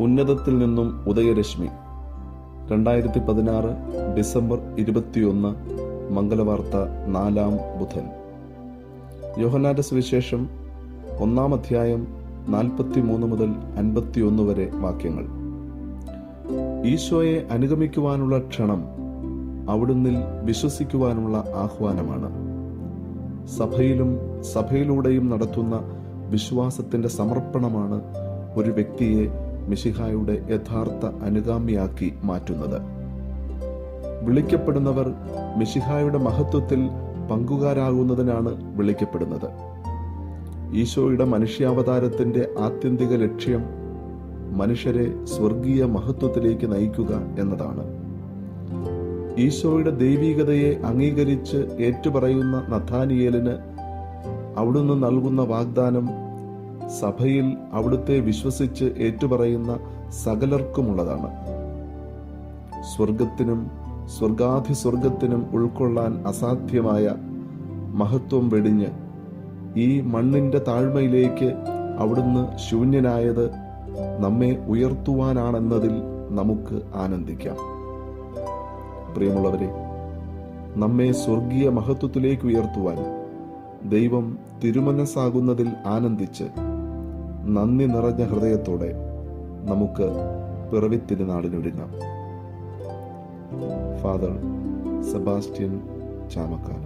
ഉന്നതത്തിൽ നിന്നും ഉദയരശ്മി. രണ്ടായിരത്തി പതിനാറ് ഡിസംബർ ഇരുപത്തിയൊന്ന് മംഗലവാർത്ത നാലാം ബുധൻ. യോഹനാന്റെ സുവിശേഷം ഒന്നാം അധ്യായം നാൽപ്പത്തി മൂന്ന് മുതൽ അൻപത്തിയൊന്ന് വരെ വാക്യങ്ങൾ. ഈശോയെ അനുഗമിക്കുവാനുള്ള ക്ഷണം അവിടുന്നിൽ വിശ്വസിക്കുവാനുള്ള ആഹ്വാനമാണ്. സഭയിലും സഭയിലൂടെയും നടത്തുന്ന വിശ്വാസത്തിന്റെ സമർപ്പണമാണ് ഒരു വ്യക്തിയെ മിശിഹായുടെ യഥാർത്ഥ അനുഗാമിയാക്കി മാറ്റുന്നത്. വിളിക്കപ്പെടുന്നവർ മിശിഹായുടെ മഹത്വത്തിൽ പങ്കുകാരാകുന്നതിനാണ് വിളിക്കപ്പെടുന്നത്. ഈശോയുടെ മനുഷ്യാവതാരത്തിന്റെ ആത്യന്തിക ലക്ഷ്യം മനുഷ്യരെ സ്വർഗീയ മഹത്വത്തിലേക്ക് നയിക്കുക എന്നതാണ്. ഈശോയുടെ ദൈവീകതയെ അംഗീകരിച്ച് ഏറ്റുപറയുന്ന നഥാനിയേലിന് അവിടുന്ന് നൽകുന്ന വാഗ്ദാനം സഭയിൽ അവിടുത്തെ വിശ്വസിച്ച് ഏറ്റുപറയുന്ന സകലർക്കുമുള്ളതാണ്. സ്വർഗത്തിനും സ്വർഗാധിസ്വർഗത്തിനും ഉൾക്കൊള്ളാൻ അസാധ്യമായ മഹത്വം വെടിഞ്ഞ് ഈ മണ്ണിന്റെ താഴ്മയിലേക്ക് അവിടുന്ന് ശൂന്യനായത് നമ്മെ ഉയർത്തുവാനാണെന്നതിൽ നമുക്ക് ആനന്ദിക്കാം. പ്രിയമുള്ളവരെ നമ്മെ സ്വർഗീയ മഹത്വത്തിലേക്ക് ഉയർത്തുവാൻ ദൈവം തിരുമനസ്സാകുന്നതിൽ ആനന്ദിച്ച് നന്ദി നിറഞ്ഞ ഹൃദയത്തോടെ നമുക്ക് പിറവിത്തിരുനാളിനൊരുങ്ങാം ഫാദർ സെബാസ്റ്റ്യൻ ചാമക്കാല